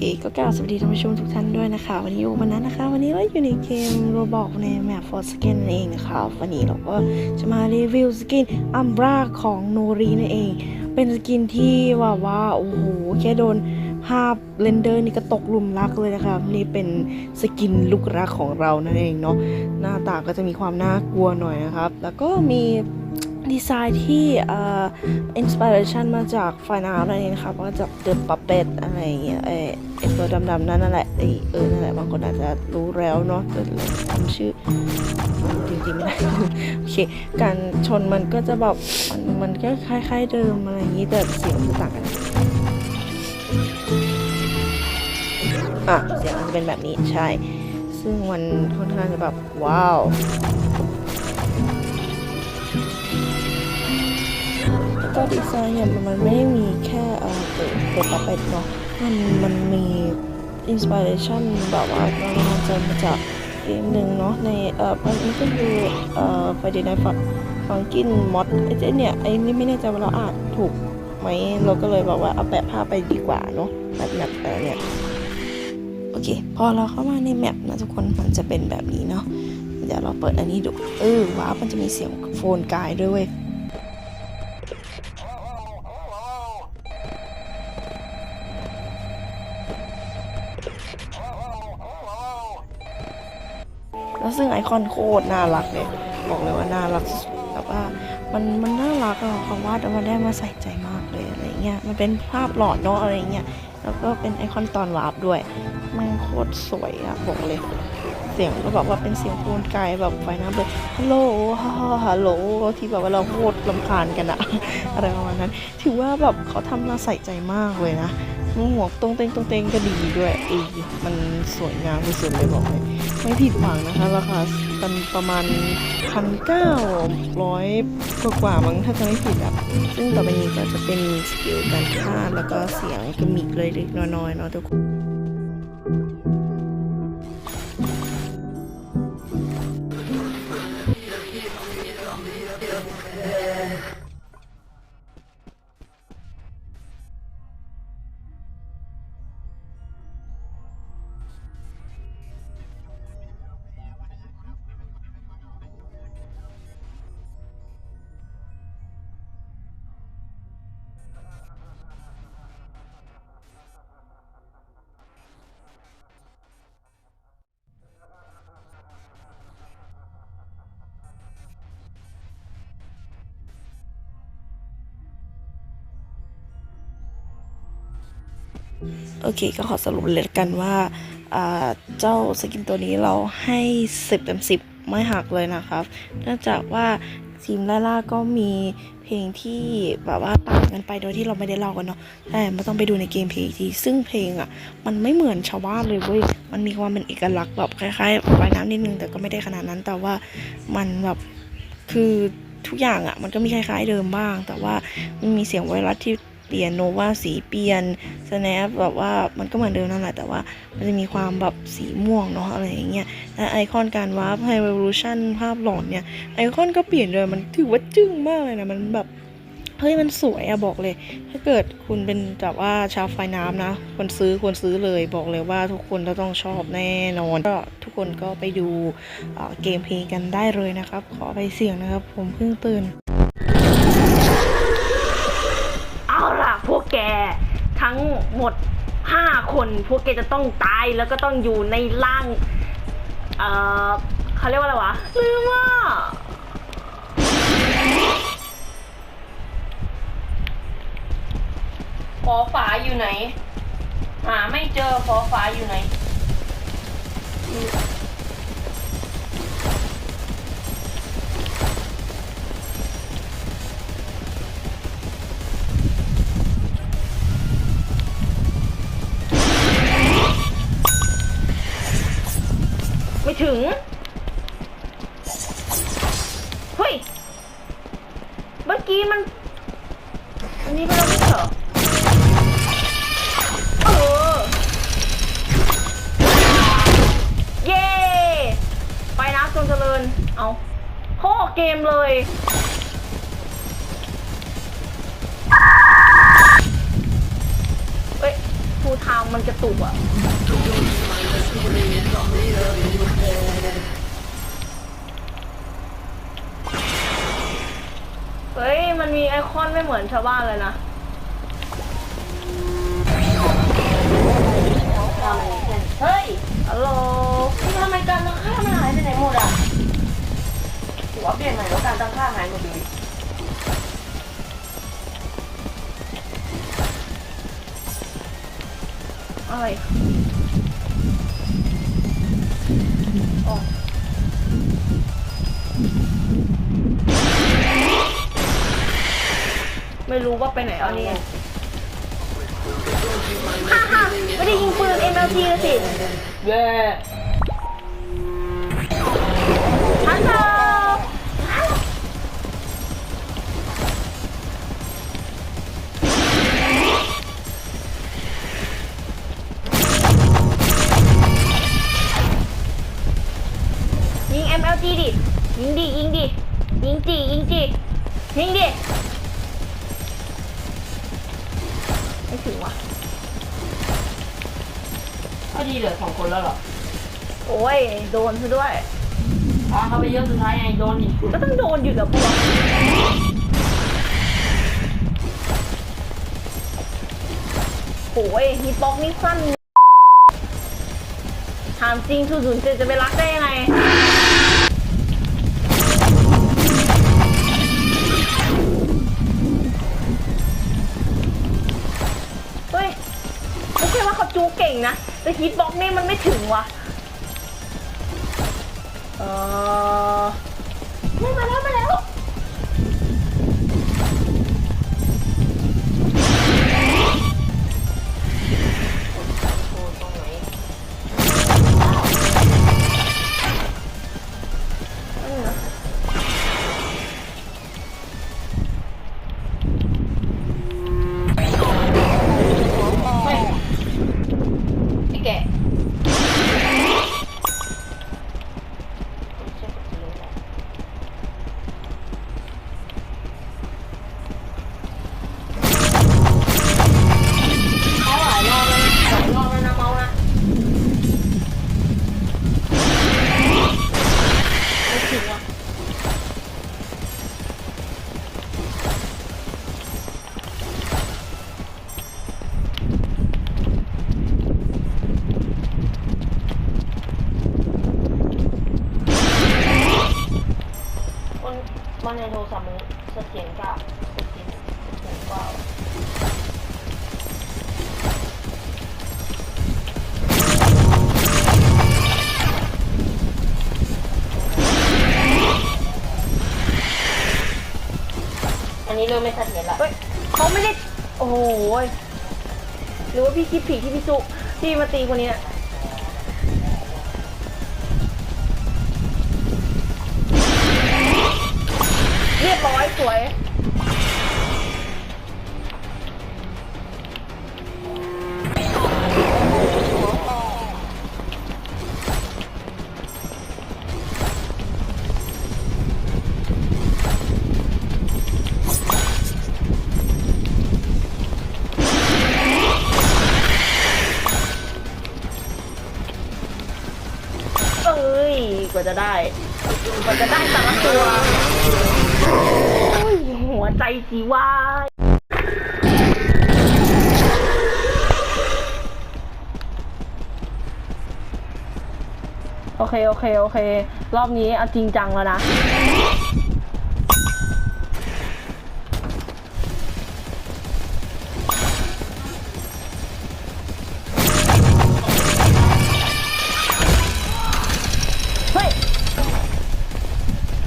เคก็กล่าวสวัสดีท่านผู้ชมทุกท่านด้วยนะคะ วันนี้อยู่วันนั้นนะคะ วันนี้เราอยู่ในเกมโรบอกในแมปฟอร์สเกนนั่นเองนะคะ วันนี้เราก็จะมารีวิวสกินอัมบราของโนรีนั่นเอง เป็นสกินที่ว่าว่าโอ้โหแค่โดนภาพเรนเดอร์นี่ก็ตกหลุมรักเลยนะคะ นี่เป็นสกินลูกรักของเรานั่นเองเนาะหน้าตาก็จะมีความน่ากลัวหน่อยนะครับ แล้วก็มี ดีไซน์ที่อ่ออินสปิเรชันมาจากไฟนาลนั่นเองครับมาจากเดอะปัปเปตอะไรอย่างเงี้ยไอไอตัวดำๆนั่นนั่นแหละไอเออนั่นแหละบางคนอาจจะรู้แล้วเนาะแต่เรจำชื่อจริงๆไม่ได้โอเคการชนมันก็จะแบบมันมันก็คล้ายๆเดิมอะไรอย่างงี้แต่เสียงจะต่างกันอะเสียงมันจะเป็นแบบนี้ใช่ ซึ่งมันค่อนข้างจะแบบว้าว ก็ดีไซน์เนี่ยมันไม่ได้มีแค่เอ่อตัวตัวปัปเป็ดเนาะมันมันมีอินสปิเรชันแบบว่าเรามาเจอมาจากเกมหนึ่งเนาะในเอ่อมันก็คือเอ่อไฟเดย์ไนฟังฟังกินมอดไอ้เจ๊เนี่ยไอ้นี่ไม่แน่ใจว่าเราอ่านถูกไหมเราก็เลยบอกว่าเอาแปะภาพไปดีกว่าเนาะแบบแบบเออเนี่ยโอเค พอเราเข้ามาในแมปนะทุกคนมันจะเป็นแบบนี้เนาะเดี๋ยวเราเปิดอันนี้ดูเออว้าวมันจะมีเสียงโฟนกายด้วยเว้ย แล้วซึ่งไอคอนโคตรน่ารักเลยบอกเลยว่าน่ารักแบบว่ามันมันน่ารักอะเขาวาดเอามาได้มาใส่ใจมากเลยอะไรเงี้ยมันเป็นภาพหลอดเนาะอะไรเงี้ยแล้วก็เป็นไอคอนตอนวาร์ปด้วยมันโคตรสวยอะบอกเลย เสียงก็แบบว่าเป็นเสียงโฟนไกลแบบไฟน้ำเลยฮัลโหลฮ่าฮัลโหลที่แบบว่าเราโคตรลำคาญกันอะอะไรประมาณนั้นถือว่าแบบเขาทำมาใส่ใจมากเลยนะหัวตรงเตงตรงเตงก็ดีด้วยเอยมันสวยงามที่สุดเลยบอกเลย ไม่ผิดหวังนะคะ ราคาเป็นประมาณพันเก้าร้อยกว่ามั้งถ้าจะไม่ผิดอะซึ่งต่อไปนี้ก็จะเป็นสกิลการฆ่าแล้วก็เสียงกิมมิกเลยเล็กๆน้อยๆเนาะทุกคน โอเคก็ขอสรุปเลยละกันว่าเจ้าสกินตัวนี้เราให้ 10เต็ม10 ไม่หักเลยนะครับ เนื่องจากว่าทีมล่าล่าก็มีเพลงที่แบบว่าต่างกันไปโดยที่เราไม่ได้เล่ากันเนาะแต่มันต้องไปดูในเกมเพลงทีซึ่งเพลงอะ มันไม่เหมือนชาวบ้านเลยเว้ยมันมีความเป็นเอกลักษณ์แบบคล้ายๆว่ายน้ำนิดนึงแต่ก็ไม่ได้ขนาดนั้น แต่ว่ามันแบบคือทุกอย่างอะมันก็มีคล้ายๆเดิมบ้าง แต่ว่ามันมีเสียงไวรัสที่ เปลี่ยนโนวาสีเปลี่ยนสแนปแบบว่ามันก็เหมือนเดิมนั่นแหละแต่ว่ามันจะมีความแบบสีม่วงเนาะอะไรอย่างเงี้ยและไอคอนการวาร์ปไฮเ o ลูชันภาพหลอนเนี่ยไอคอนก็เปลี่ยนเลยมันถือว่าจึ้งมากเลยนะมันแบบเฮ้ยมันสวยอะบอกเลย ถ้าเกิดคุณเป็นแบบว่าชาวไฟน้ำนะควรซื้อควรซื้อเลยบอกเลยว่าทุกคนจะต้องชอบแน่นอนก็ทุกคนก็ไปดูเเกมเพลย์กันได้เลยนะครับ ขอไปเสี่ยงนะครับ ผมเพิ่งตื่น ทั้งหมดห้าคน พวกแกจะต้องตายแล้วก็ต้องอยู่ในร่าง เอ่อเขาเรียกว่าอะไรวะลืมว่าฝอฝาอยู่ไหน หาไม่เจอฝอฝาอยู่ไหน อันนี้ไปแล้วไม่เหรอเออเย้ไปนะจงเจริญ เอาโคเกมเลยเอ้ยฟูทามมันกระตุกอะ ฮ้ย มันมีไอคอนไม่เหมือนชาวบ้านเลยนะเฮ้ยฮัลโหลทำไมการตั้งค่ามันหายไปไหนหมดอะถือว่าเปลี่ยนใหม่แล้วการตั้งค่าหายหมดเลยอะไรอ๋อ ไม่รู้ว่าไปไหนเอานี่ฮ่าฮ่าไม่ได้ยิงปืน MLG เลยสิเย้ฮัลโหลยิง MLG ดิ ยิงดิ ยิงดิ ยิงจียิงจียิงดิ เหลือสองคนแล้วเหรอโอ้ยโดนซะด้วยพาเขาไปเยอะสุดท้ายไงโดนอีกก็ต้องโดนอยู่แล้วปะวะโอ้ยฮิปบ็อกนี่สั้นถามจริงทูศูนย์เจ็ดจะไปรักได้ยังไง จูเก่งนะ แต่ฮิตบ็อกนี่มันไม่ถึงว่ะ เออไม่มาแล้ว เริ่มไม่เสถียรละเฮ้ยเขาไม่ได้โอ้โหยหรือว่าพี่คิดผิดที่พี่สุที่มาตีคนนี้นะเรียบร้อยสวย กว่าจะได้กว่าจะได้แต่ละตัวหัวใจสีวายโอเค โอเค โอเค รอบนี้เอาจริงจังแล้วนะ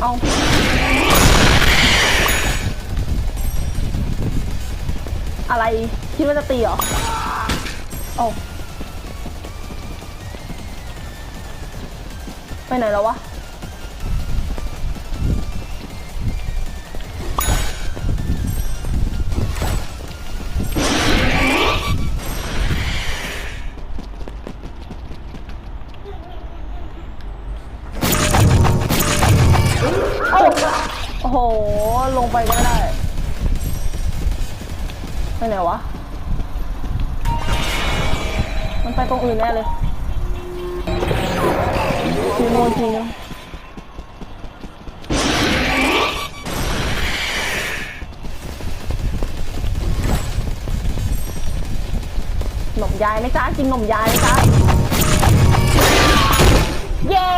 เอาอะไรคิดว่าจะตีเหรอเอาไปไหนแล้ววะ งไปไม่ได้ไปไหนวะ มันไปตรงอื่นแน่เลยทีโมจริงนะหนมยายไหมจ๊ะกินหนมยายไหมจ๊ะเย้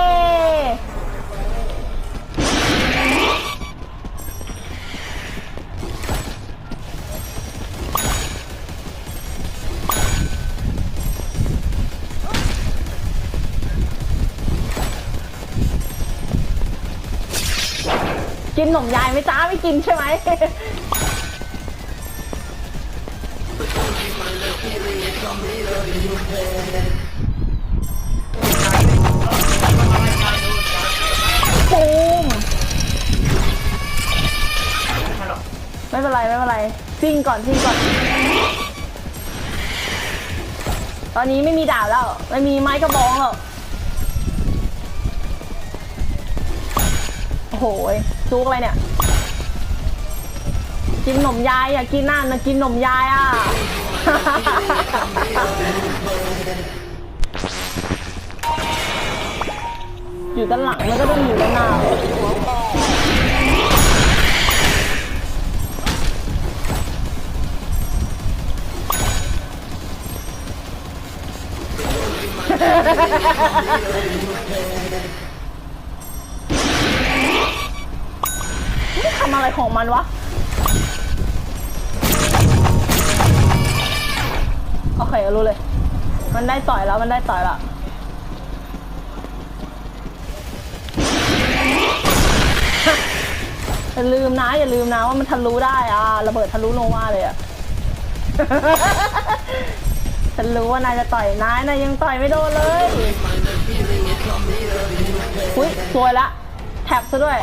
กินหนมยายไหมจ้าไม่กินใช่ไหมปูมไม่เป็นไร ไม่เป็นไรซิ่งก่อนซิ่งก่อน ตอนนี้ไม่มีดาบแล้ว ไม่มีไม้กระบองแล้วโอ้โห ยซุกอะไรเนี่ย กินหนมยายอะกินนั่นนะกินหนมยายอะอยู่ด้านหลังแล้วก็ต้องอยู่ด้านหน้านี่ำอะไรของมันวะ โอเครู้เลย มันได้ต่อยแล้ว มันได้ต่อยแล้วอย่าลืมนะ อย่าลืมนะว่ามันทะลุได้อะระเบิดทะลุลงมาเลยอะฉันรู้ว่านายจะต่อยนายนายยังต่อยไม่โดนเลย อุ้ยสวยละ แท็บซะด้วย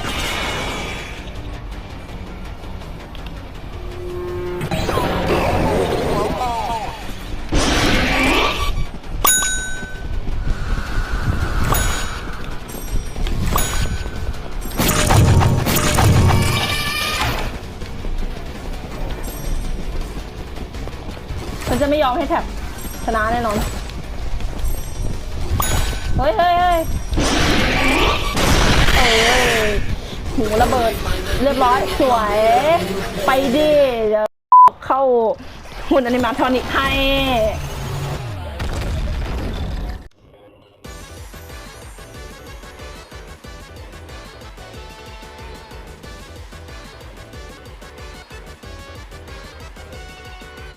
ไม่ยอมให้แท็บชนะแน่นอน เฮ้ยเฮ้ยเฮ้ยเอ้ยหูระเบิด เรียบร้อย สวย ไปดิเดี๋ยวเข้าหุ่นอนิมาทอนิกให้